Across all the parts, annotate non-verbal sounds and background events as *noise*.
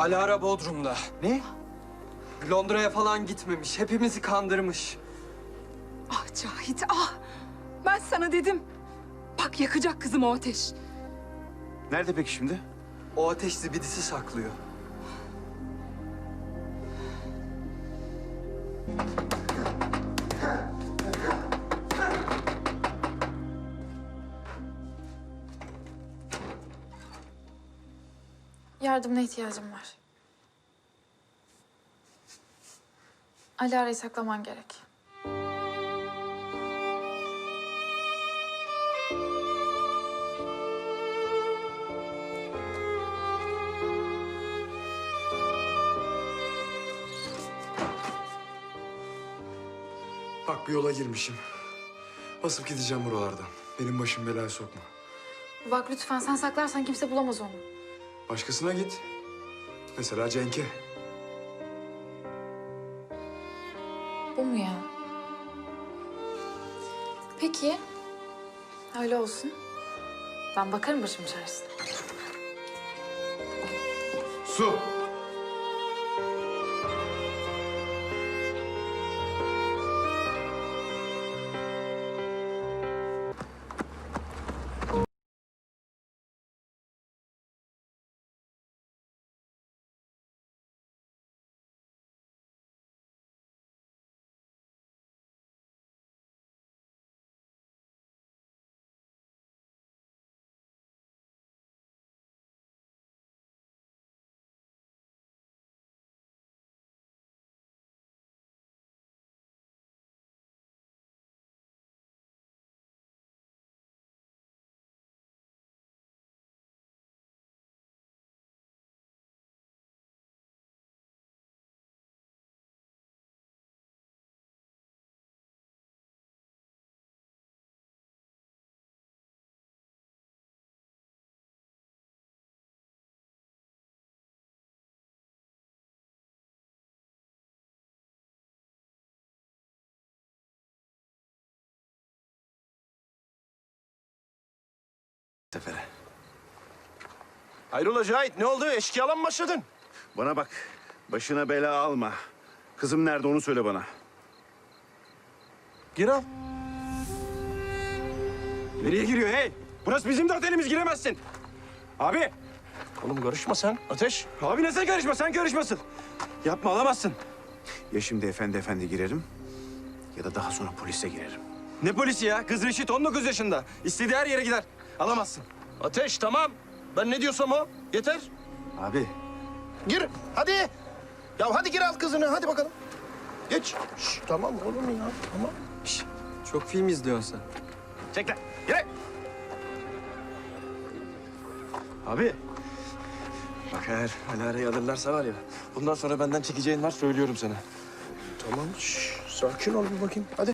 Alara Bodrum'da. Ne? Londra'ya falan gitmemiş. Hepimizi kandırmış. Ah Cahit ah. Ben sana dedim. Bak yakacak kızım o ateş. Nerede peki şimdi? O ateş zibidisi saklıyor. Yardımına ihtiyacım var. Alara'yı saklaman gerek. Bak bir yola girmişim. Basıp gideceğim buralardan. Benim başım belaya sokma. Bak lütfen sen saklarsan kimse bulamaz onu. Başkasına git. Mesela Cenk'e. Bu mu ya? Peki. Öyle olsun. Ben bakarım başım çaresine. Su! Sefere. Hayrola Cahit ne oldu? Eşkıyalan mı başladın? Bana bak. Başına bela alma. Kızım nerede onu söyle bana. Gir al. Nereye giriyor hey? Burası bizim de otelimiz giremezsin. Abi. Oğlum karışma sen. Ateş. Abi ne sen karışma sen karışmasın. Yapma alamazsın. Ya şimdi efendi efendi girerim ya da daha sonra polise girerim. Ne polisi ya? Kız Reşit 19 yaşında. İstediği her yere gider. Alamazsın. Ateş tamam. Ben ne diyorsam o. Yeter. Abi Gir hadi. Ya hadi gir al kızını hadi bakalım. Geç. Şş, tamam oğlum ya tamam. Şş, çok film izliyorsun sen. Çek lan. Yere. Abi. Bak eğer Alara'yı alırlarsa var ya... ...bundan sonra benden çekeceğin var söylüyorum sana. Tamam. Şş, sakin ol bir bakayım. Hadi.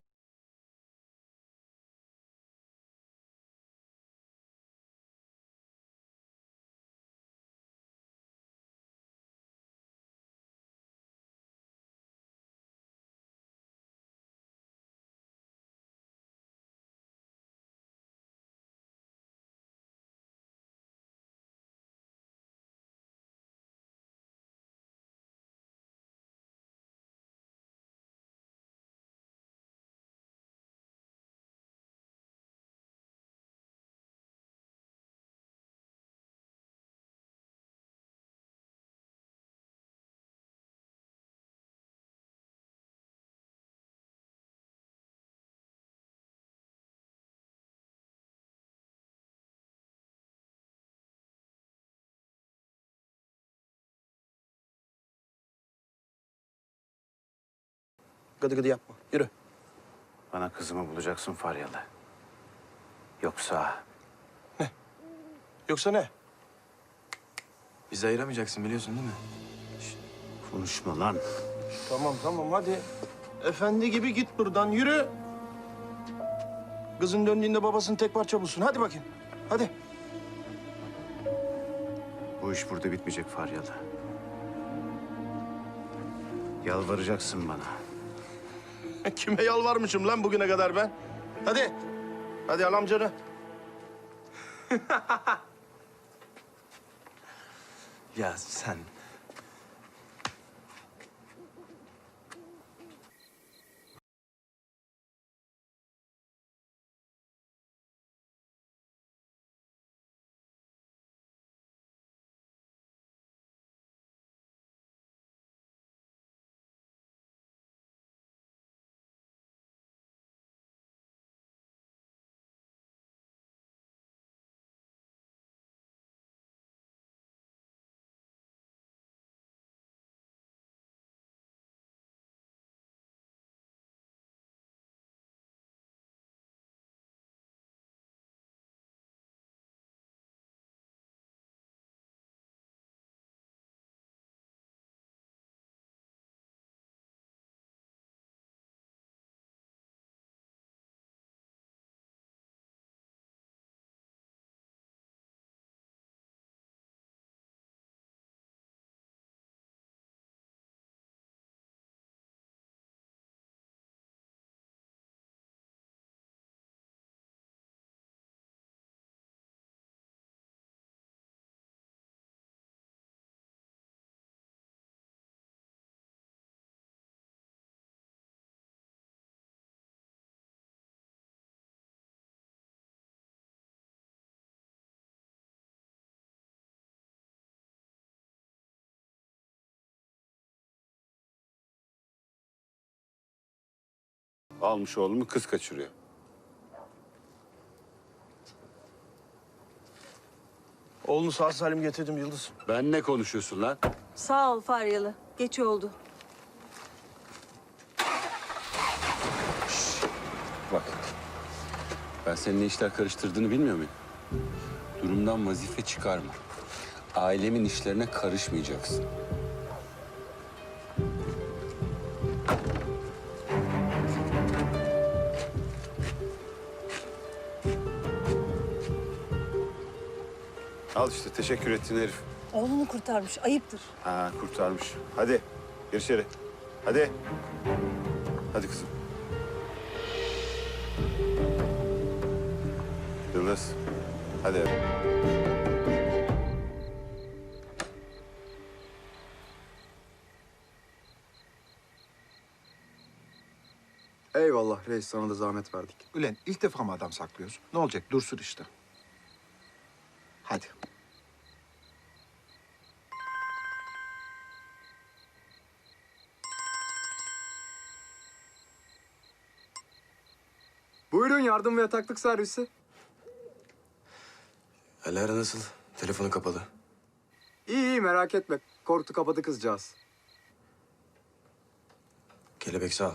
Gıdı gıdı yapma. Yürü. bana kızımı bulacaksın Faryalı. Yoksa Yoksa ne? Bizi ayıramayacaksın biliyorsun değil mi? konuşma lan. Tamam tamam hadi. Efendi gibi git buradan yürü. Kızın döndüğünde babasının tek parça bulsun. Hadi bakayım. Hadi. Bu iş burada bitmeyecek Faryalı. Yalvaracaksın bana. *laughs* Kime yalvarmışım lan bugüne kadar ben? Hadi. Hadi al amcanı. *laughs* Ya sen almış oğlumu kız kaçırıyor. Oğlunu sağ salim getirdim Yıldız. Ben ne konuşuyorsun lan? Sağ ol Faryalı. Geç oldu. Bak. Ben senin ne işler karıştırdığını bilmiyor muyum? Durumdan vazife çıkarma. Ailemin işlerine karışmayacaksın. Al işte teşekkür ettiğin herif. Oğlunu kurtarmış. Ayıptır. Ha kurtarmış. Hadi gir içeri. Hadi. Hadi kızım. Yıldız. Hadi. Eyvallah reis sana da zahmet verdik. Ulan ilk defa mı adam saklıyoruz? Ne olacak? Dursun işte. Hadi. Buyurun yardım ve yataklık servisi. Alara nasıl? Telefonu kapalı. İyi iyi merak etme. Korktu kapadı kızcağız. Kelebek sağ ol.